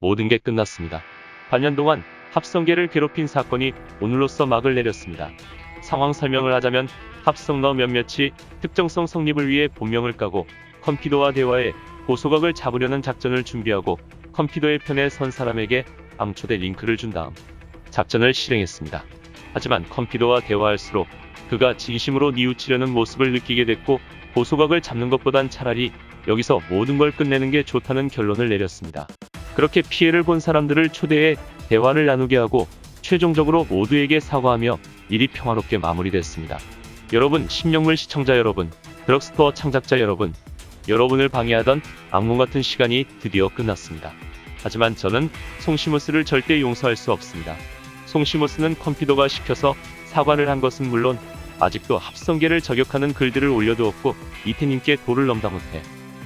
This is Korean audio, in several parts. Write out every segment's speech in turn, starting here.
모든 게 끝났습니다. 반년 동안 합성계를 괴롭힌 사건이 오늘로써 막을 내렸습니다. 상황 설명을 하자면 합성러 몇몇이 특정성 성립을 위해 본명을 까고 컴피도와 대화해 고소각을 잡으려는 작전을 준비하고 컴피도의 편에 선 사람에게 암초대 링크를 준 다음 작전을 실행했습니다. 하지만 컴피도와 대화할수록 그가 진심으로 뉘우치려는 모습을 느끼게 됐고 고소각을 잡는 것보단 차라리 여기서 모든 걸 끝내는 게 좋다는 결론을 내렸습니다. 그렇게 피해를 본 사람들을 초대해 대화를 나누게 하고 최종적으로 모두에게 사과하며 일이 평화롭게 마무리됐습니다. 여러분, 신명물 시청자 여러분, 드럭스토어 창작자 여러분, 여러분을 방해하던 악몽 같은 시간이 드디어 끝났습니다. 하지만 저는 송시무스를 절대 용서할 수 없습니다. 송시무스는 컴피도가 시켜서 사과를 한 것은 물론 아직도 합성계를 저격하는 글들을 올려두었고 이태님께 돌을 넘다 못해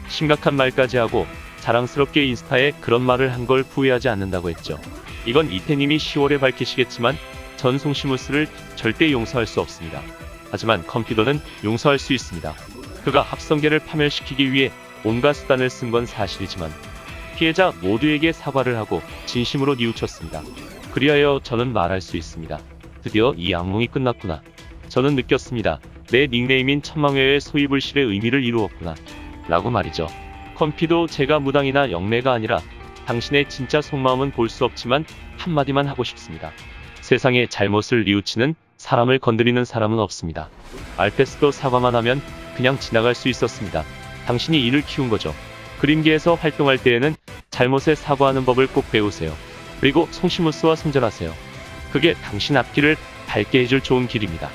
심각한 말까지 하고 자랑스럽게 인스타에 그런 말을 한 걸 후회하지 않는다고 했죠. 이건 이태님이 10월에 밝히시겠지만 전 송시무스를 절대 용서할 수 없습니다. 하지만 컴피도는 용서할 수 있습니다. 그가 합성계를 파멸시키기 위해 온갖 수단을 쓴 건 사실이지만 피해자 모두에게 사과를 하고 진심으로 뉘우쳤습니다. 그리하여 저는 말할 수 있습니다. 드디어 이 악몽이 끝났구나. 저는 느꼈습니다. 내 닉네임인 천망회의 소이불실의 의미를 이루었구나. 라고 말이죠. 컴피도 제가 무당이나 영매가 아니라 당신의 진짜 속마음은 볼 수 없지만 한마디만 하고 싶습니다. 세상에 잘못을 뉘우치는 사람을 건드리는 사람은 없습니다. 알페스도 사과만 하면 그냥 지나갈 수 있었습니다. 당신이 이를 키운 거죠. 그림계에서 활동할 때에는 잘못에 사과하는 법을 꼭 배우세요. 그리고 송시무스와 손절하세요. 그게 당신 앞길을 밝게 해줄 좋은 길입니다.